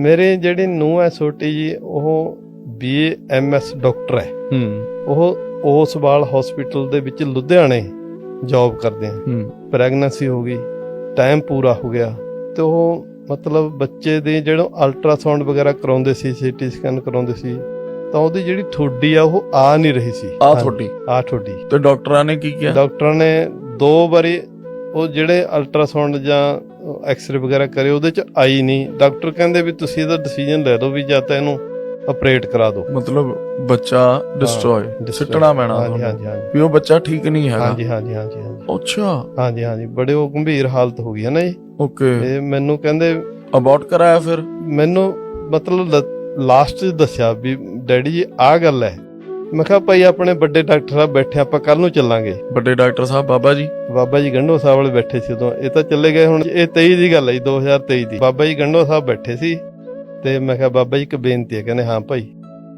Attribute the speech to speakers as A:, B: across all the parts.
A: ਮੇਰੇ ਜਿਹੜੀ ਨੂੰਹ ਹੈ ਛੋਟੀ ਜੀ ਉਹ ਬੀਏ ਐਮਐਸ ਡਾਕਟਰ ਹੈ।
B: ਹੂੰ।
A: ਉਹ ਓਸਵਾਲ ਹਸਪੀਟਲ ਦੇ ਵਿੱਚ ਲੁਧਿਆਣੇ ਜੌਬ ਕਰਦੇ ਆ।
B: ਹੂੰ।
A: ਪ੍ਰੈਗਨੈਂਸੀ ਹੋ ਗਈ ਟਾਈਮ ਪੂਰਾ ਹੋ ਗਿਆ। ਤੇ ਉਹ ਮਤਲਬ ਬੱਚੇ ਦੇ ਜਿਹੜਾ ਅਲਟਰਾਸਾਊਂਡ ਵਗੈਰਾ ਕਰਾਉਂਦੇ ਸੀ ਸੀਟੀ ਸਕੈਨ ਕਰਾਉਂਦੇ ਸੀ ਤਾਂ ਉਹਦੀ ਜਿਹੜੀ ਠੋਡੀ ਆ ਉਹ ਆ ਨਹੀਂ ਰਹੀ ਸੀ।
B: ਆ ਤੁਹਾਡੀ
A: ਆ ਠੋਡੀ
B: ਤੇ ਡਾਕਟਰਾਂ ਨੇ ਕੀ ਕਿਹਾ?
A: ਡਾਕਟਰਾਂ ਨੇ ਦੋ ਵਾਰੀ ਉਹ ਜਿਹੜੇ ਅਲਟਰਾਸਾਊਂਡ ਜਾਂ ਐਕਸ-ਰੇ ਵਗੈਰਾ ਕਰੇ ਉਹਦੇ ਚ ਆਈ ਨਹੀਂ। ਡਾਕਟਰ ਕਹਿੰਦੇ ਵੀ ਤੁਸੀਂ ਇਹਦਾ ਡਿਸੀਜਨ ਲੈ ਲਓ ਵੀ ਜਾਂ ਤਾਂ ਇਹਨੂੰ ਆਪਰੇਟ ਕਰਾ ਦਿਓ।
B: ਮਤਲਬ ਬੱਚਾ ਡਿਸਟਰੋਏ। ਸਿੱਟਣਾ ਪੈਣਾ
A: ਹਾਂਜੀ
B: ਤੁਹਾਨੂੰ। ਵੀ ਉਹ ਬੱਚਾ ਠੀਕ ਨਹੀਂ ਹੈਗਾ।
A: ਹਾਂਜੀ ਹਾਂਜੀ ਹਾਂਜੀ
B: ਅੱਛਾ।
A: ਹਾਂਜੀ ਹਾਂਜੀ। ਬੜੇ ਉਹ ਗੰਭੀਰ ਹਾਲਤ ਹੋ ਗਈ ਹੈ ਨਾ ਜੀ।
B: ਓਕੇ।
A: ਤੇ ਮੈਨੂੰ ਕਹਿੰਦੇ
B: ਅਬਾਰਟ ਕਰਾਇਆ ਫਿਰ?
A: ਮੈਨੂੰ ਮਤਲਬ ਲਾਸਟ ਦੱਸਿਆ ਵੀ ਡੈਡੀ ਜੀ ਆਹ ਗੱਲ ਹੈ। ਮੈਂ ਕਿਹਾ ਭਾਈ ਆਪਣੇ ਵੱਡੇ ਡਾਕਟਰ ਸਾਹਿਬ ਬੈਠੇ ਆਪਾਂ ਕੱਲ ਨੂੰ ਚੱਲਾਂਗੇ।
B: ਵੱਡੇ ਡਾਕਟਰ ਸਾਹਿਬ ਬਾਬਾ ਜੀ।
A: ਬਾਬਾ ਜੀ ਗੰਡੋ ਸਾਹਿਬ ਵਾਲੇ ਬੈਠੇ ਸੀ ਉਦੋਂ। ਇਹ ਤਾਂ ਚੱਲੇ ਗਏ ਹੁਣ ਇਹ 23 ਦੀ ਗੱਲ ਹੈ ਜੀ 2023 ਦੀ। ਬਾਬਾ ਜੀ ਗੰਡੋ ਸਾਹਿਬ ਬੈਠੇ ਸੀ ਤੇ ਮੈਂ ਕਿਹਾ ਬਾਬਾ ਜੀ ਇੱਕ ਬੇਨਤੀ ਹੈ ਕਹਿੰਦੇ ਹਾਂ ਭਾਈ।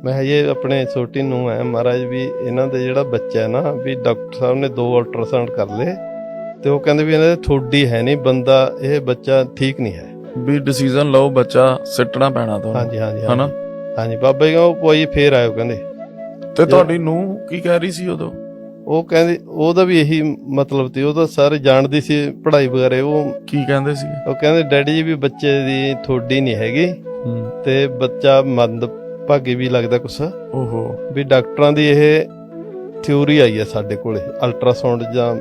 A: ਮੈਂ ਇਹ ਆਪਣੇ ਛੋਟੀ ਨੂੰ ਹੈ ਮਹਾਰਾਜ ਵੀ ਇਹਨਾਂ ਦੇ ਜਿਹੜਾ ਬੱਚਾ ਹੈ ਨਾ ਵੀ ਡਾਕਟਰ ਸਾਹਿਬ ਨੇ ਦੋ ਅਲਟਰਾਸਾਊਂਡ ਕਰ ਲਏ ਤੇ ਉਹ ਕਹਿੰਦੇ ਵੀ ਇਹਨਾਂ ਦੇ ਥੋੜੀ ਹੈ ਨਹੀਂ ਬੰਦਾ ਇਹ ਬੱਚਾ ਠੀਕ ਨਹੀਂ ਹੈ।
B: ਵੀ ਡਿਸੀਜਨ ਲਓ ਬੱਚਾ ਸਿੱਟਣਾ ਪੈਣਾ ਤੁਹਾਨੂੰ।
A: ਹਾਂਜੀ ਹਾਂਜੀ
B: ਹਨਾ?
A: ਹਾਂਜੀ। ਹਾਂਜੀ ਬਾਬਾ ਜੀ ਉਹ ਕੋਈ ਫੇਰ ਆਇਓ ਕਹਿੰਦੇ।
B: ਤੇ ਤੁਹਾਡੀ ਨੂੰ ਕੀ ਕਹਿ ਰਹੀ ਸੀ ਉਦੋਂ?
A: ਉਹ ਕਹਿੰਦੇ ਉਹਦਾ ਵੀ ਇਹੀ ਮਤਲਬ ਸੀ ਉਹ ਤਾਂ ਸਾਰੇ ਜਾਣਦੀ ਸੀ ਪੜ੍ਹਾਈ ਵਗੈਰਾ ਉਹ
B: ਕੀ ਕਹਿੰਦੇ ਸੀ?
A: ਉਹ ਕਹਿੰਦੇ ਡੈਡੀ ਜੀ ਵੀ ਬੱਚੇ ਦੀ ਥੋੜੀ ਨਹੀਂ ਹੈਗੀ ਤੇ ਬੱਚਾ ਮੰਦ ਭਾਗੀ ਵੀ ਲੱਗਦਾ ਕੁਛ।
B: ਓਹੋ।
A: ਵੀ ਡਾਕਟਰਾਂ ਦੀ ਇਹ ਥਿਉਰੀ ਆਈ ਹੈ ਸਾਡੇ ਕੋਲੇ ਅਲਟਰਾਸਾਊਂਡ ਜਾਂ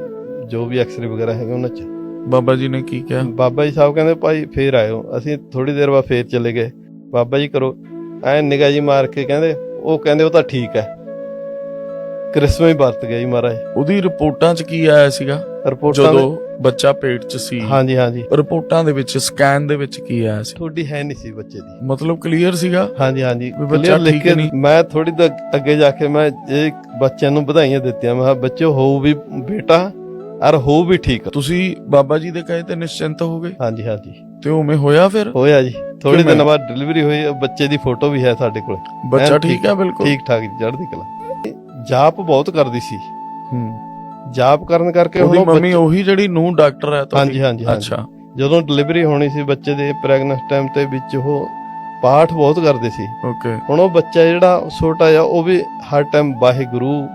A: ਜੋ ਵੀ ਐਕਸ-ਰੇ ਵਗੈਰਾ ਹੈਗੇ ਉਹਨਾਂ 'ਚ।
B: ਬਾਬਾ ਜੀ ਨੇ ਕੀ ਕਿਹਾ?
A: ਬਾਬਾ ਜੀ ਸਾਹਿਬ ਕਹਿੰਦੇ ਭਾਈ ਫੇਰ ਆਇਓ ਅਸੀਂ ਥੋੜੀ ਦੇਰ ਬਾਅਦ ਫੇਰ ਚਲੇ ਗਏ। ਬਾਬਾ ਜੀ ਕਰੋ ਐ ਨਿਗਾਹ ਜੀ ਮਾਰ ਕੇ ਕਹਿੰਦੇ ਉਹ ਕਹਿੰਦੇ ਉਹ ਤਾਂ ਠੀਕ ਹੈ। ਕ੍ਰਿਸਮਸ ਹੀ ਵਰਤ ਗਿਆ ਜੀ ਮਹਾਰਾਜ।
B: ਉਹਦੀ ਰਿਪੋਰਟਾਂ 'ਚ ਕੀ ਆਇਆ ਸੀਗਾ?
A: ਰਿਪੋਰਟਾਂ
B: ਜਦੋਂ ਬੱਚਾ ਪੇਟ 'ਚ ਸੀ।
A: ਹਾਂਜੀ ਹਾਂਜੀ।
B: ਰਿਪੋਰਟਾਂ ਦੇ ਵਿੱਚ ਸਕੈਨ ਦੇ ਵਿੱਚ ਕੀ ਆਇਆ ਸੀ?
A: ਥੋੜੀ ਹੈ ਨਹੀਂ ਸੀ ਬੱਚੇ ਦੀ।
B: ਮਤਲਬ ਕਲੀਅਰ ਸੀਗਾ?
A: ਹਾਂਜੀ ਹਾਂਜੀ।
B: ਵੀ ਬੱਚਾ ਠੀਕ ਨਹੀਂ।
A: ਮੈਂ ਥੋੜੀ ਦ ਅੱਗੇ ਜਾ ਕੇ ਮੈਂ ਇਹ ਬੱਚਿਆਂ ਨੂੰ ਵਧਾਈਆਂ ਦਿੱਤੀਆਂ। ਮੈਂ ਕਿਹਾ ਬੱਚੋ ਹੋਊ ਵੀ ਬੇਟਾ ਔਰ ਹੋਊ ਵੀ ਠੀਕ।
B: ਤੁਸੀਂ ਬਾਬਾ ਜੀ ਦੇ ਕਹੇ ਤੇ ਨਿਸ਼ਚਿੰਤ ਹੋ ਗਏ?
A: ਹਾਂਜੀ ਹਾਂਜੀ।
B: ਤੇ ਉਵੇਂ ਹੋਇਆ ਫਿਰ?
A: ਹੋਇਆ ਜੀ। ਥੋੜੀ? ਦਿਨ ਬਾਅਦ ਡਿਲੀਵਰੀ ਹੋਈ। ਬੱਚੇ ਦੀ ਫੋਟੋ ਵੀ ਹੈ ਸਾਡੇ ਕੋਲ।
B: ਬੱਚਾ
A: ਠੀਕ
B: ਹੈ ਬਿਲਕੁਲ।
A: ਠੀਕ ਠਾਕ ਚੜ੍ਹਦੀ ਕਲਾ। ਜਾਪ ਬਹੁਤ ਕਰਦੀ ਸੀ।
B: ਹੂੰ।
A: ਜਾਪ ਕਰਨ ਕਰਕੇ
B: ਉਹਦੀ
A: ਉਹ
B: ਮੰਮੀ
A: ਬੱਚੇ-
B: ਉਹੀ ਜਿਹੜੀ ਨੂੰ ਡਾਕਟਰ ਹੈ ਤੁਹਾਡੀ?
A: ਹਾਂਜੀ ਹਾਂਜੀ ਹਾਂਜੀ।
B: ਅੱਛਾ।
A: ਜਦੋਂ ਡਿਲੀਵਰੀ ਹੋਣੀ ਸੀ ਬੱਚੇ ਦੇ ਪ੍ਰੈਗਨੈਂਸ ਟਾਈਮ ਤੇ ਵਿੱਚ ਉਹ ਪਾਠ ਬਹੁਤ ਕਰਦੇ ਸੀ।
B: ਓਕੇ
A: ਹੁਣ ਉਹ ਬੱਚਾ ਜਿਹੜਾ ਛੋਟਾ ਜਿਹਾ ਉਹ ਵੀ ਹਰ ਟਾਈਮ ਵਾਹਿਗੁਰੂ